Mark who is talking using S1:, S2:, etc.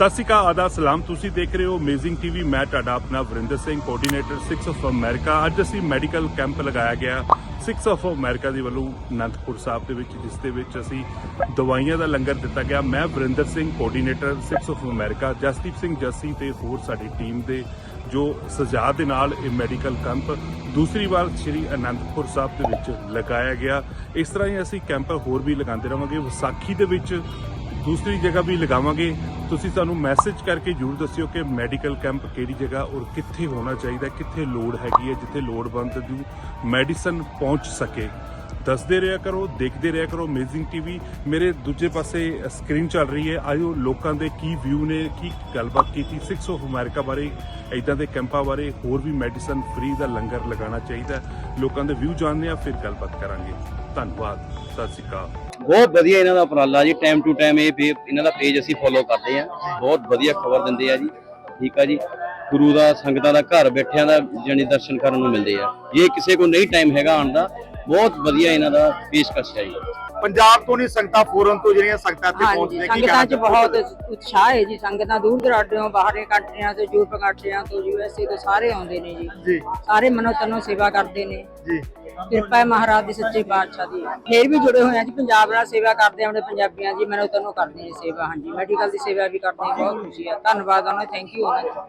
S1: ਸਤਿ ਸ਼੍ਰੀ ਅਕਾਲ ਆਦਾ ਸਲਾਮ। ਤੁਸੀਂ ਦੇਖ ਰਹੇ ਹੋ ਅਮੇਜ਼ਿੰਗ ਟੀਵੀ ਮੈਂ ਤੁਹਾਡਾ ਆਪਣਾ Varinder Singh coordinator 6 of America ਅੱਜ ਅਸੀਂ ਮੈਡੀਕਲ ਕੈਂਪ ਲਗਾਇਆ ਗਿਆ। 6 ਆਫ ਅਮਰੀਕਾ ਦੀ ਵੱਲੋਂ ਅਨੰਦਪੁਰ ਸਾਹਿਬ ਦੇ ਵਿੱਚ, ਜਿਸ ਦੇ ਵਿੱਚ ਅਸੀਂ ਦਵਾਈਆਂ ਦਾ ਲੰਗਰ ਦਿੱਤਾ ਗਿਆ। ਮੈਂ Varinder Singh coordinator 6 of America Jasdeep Singh Jassi ਤੇ ਹੋਰ ਸਾਡੀ ਟੀਮ ਦੇ ਜੋ ਸਜਾ ਦੇ ਨਾਲ ਇਹ ਮੈਡੀਕਲ ਕੈਂਪ ਦੂਸਰੀ ਵਾਰ ਸ੍ਰੀ ਅਨੰਦਪੁਰ ਸਾਹਿਬ ਦੇ ਵਿੱਚ ਲਗਾਇਆ ਗਿਆ। ਇਸ ਤਰ੍ਹਾਂ ਹੀ ਅਸੀਂ ਕੈਂਪ ਹੋਰ ਵੀ ਲਗਾਉਂਦੇ ਰਵਾਂਗੇ। ਵਿਸਾਖੀ ਦੇ ਵਿੱਚ ਦੂਸਰੀ ਜਗ੍ਹਾ ਵੀ ਲਗਾਵਾਂਗੇ। ਤੁਸੀਂ ਸਾਨੂੰ ਮੈਸੇਜ ਕਰਕੇ ਜਰੂਰ ਦੱਸਿਓ ਕਿ ਮੈਡੀਕਲ ਕੈਂਪ ਕਿਹੜੀ ਜਗ੍ਹਾ ਔਰ ਕਿੱਥੇ ਹੋਣਾ ਚਾਹੀਦਾ, ਕਿੱਥੇ ਲੋੜ ਹੈਗੀ ਹੈ, ਜਿੱਥੇ ਲੋੜਵੰਦ ਨੂੰ ਮੈਡੀਸਨ ਪਹੁੰਚ ਸਕੇ। ਦੱਸਦੇ ਰਿਹਾ ਕਰੋ, ਦੇਖਦੇ ਰਿਹਾ ਕਰੋ ਅਮੇਜ਼ਿੰਗ ਟੀਵੀ ਮੇਰੇ ਦੂਜੇ ਪਾਸੇ ਸਕਰੀਨ ਚੱਲ ਰਹੀ ਹੈ। ਆਇਓ ਲੋਕਾਂ ਦੇ ਕੀ ਵਿਊ ਨੇ, ਕੀ ਗੱਲਬਾਤ ਕੀਤੀ। 6 ਆਫ ਅਮਰੀਕਾ ਬਾਰੇ ਇਦਾਂ ਦੇ ਕੈਂਪਾਂ ਬਾਰੇ ਹੋਰ ਵੀ ਮੈਡੀਸਨ ਫ੍ਰੀ ਦਾ ਲੰਗਰ ਲਗਾਉਣਾ ਚਾਹੀਦਾ ਲੋਕਾਂ ਦੇ ਵਿਊ ਜਾਣਦੇ ਆ ਫਿਰ ਗੱਲਬਾਤ ਕਰਾਂਗੇ। ਧੰਨਵਾਦ। ਸਤਿ ਸ਼੍ਰੀ ਅਕਾਲ।
S2: ਬਹੁਤ ਵਧੀਆ ਇਹਨਾਂ ਦਾ ਉਪਰਾਲਾ ਜੀ। ਟਾਈਮ ਟੂ ਟਾਈਮ ਇਹ ਇਹਨਾਂ ਦਾ ਪੇਜ ਅਸੀਂ ਫੋਲੋ ਕਰਦੇ ਆ ਬਹੁਤ ਵਧੀਆ ਖਬਰ ਦਿੰਦੇ ਆ ਜੀ। ਠੀਕ ਆ ਜੀ। ਗੁਰੂ ਦਾ, ਸੰਗਤਾਂ ਦਾ, ਘਰ ਬੈਠਿਆਂ ਦਾ ਜਾਨੀ ਦਰਸ਼ਨ ਕਰਨ ਨੂੰ ਮਿਲਦੇ ਆ। ਜੇ ਕਿਸੇ ਕੋ ਨਹੀਂ ਟਾਈਮ ਹੈਗਾ ਆਉਣ ਦਾ ਬਹੁਤ ਵਧੀਆ ਇਹਨਾਂ ਦਾ ਪੇਸ਼ਕਸ਼ ਹੈ ਜੀ।
S3: ਪੰਜਾਬ ਤੋਂ ਨਹੀਂ ਸੰਗਤਾਂ ਫੋਰਨ ਤੋਂ ਜਿਹੜੀਆਂ ਸੰਗਤਾਂ ਇੱਥੇ
S4: ਹਾਂਜੀ
S3: ਪਹੁੰਚਦੇ ਕੀ
S4: ਸੰਗਤਾਂ 'ਚ ਬਹੁਤ ਉਤਸ਼ਾਹ ਹੈ ਜੀ ਸੰਗਤਾਂ ਦੂਰ ਦਰਾਡਿਓਂ ਬਾਹਰਲੇ ਕੰਟਰੀਆਂ ਤੋਂ ਯੂਰਪ ਕੰਟਰੀਆਂ ਤੋਂ ਯੂਐਸਏ ਤੋਂ ਸਾਰੇ ਆਉਂਦੇ ਨੇ ਜੀ।
S3: ਜੀ।
S4: ਸਾਰੇ ਮਨੋ ਤਨੋ ਸੇਵਾ ਕਰਦੇ ਨੇ।
S3: ਜੀ।
S4: ਕਿਰਪਾ ਮਹਾਰਾਜ ਦੀ ਸੱਚੇ ਪਾਤਸ਼ਾਹ ਦੀ। ਫੇਰ ਵੀ ਜੁੜੇ ਹੋਏ ਆ ਜੀ ਪੰਜਾਬ ਨਾਲ ਸੇਵਾ ਕਰਦੇ ਆ ਆਪਣੇ ਪੰਜਾਬੀਆਂ ਦੀ ਮਨੋ ਤਨੋ ਕਰਦੇ ਨੇ ਸੇਵਾ ਹਾਂਜੀ। ਮੈਡੀਕਲ ਦੀ ਸੇਵਾ ਵੀ ਕਰਦੇ ਆ ਬਹੁਤ ਖੁਸ਼ੀ ਆ। ਧੰਨਵਾਦ ਉਹਨਾਂ ਥੈਂਕ ਯੂ ਉਹਨਾਂ ਦਾ।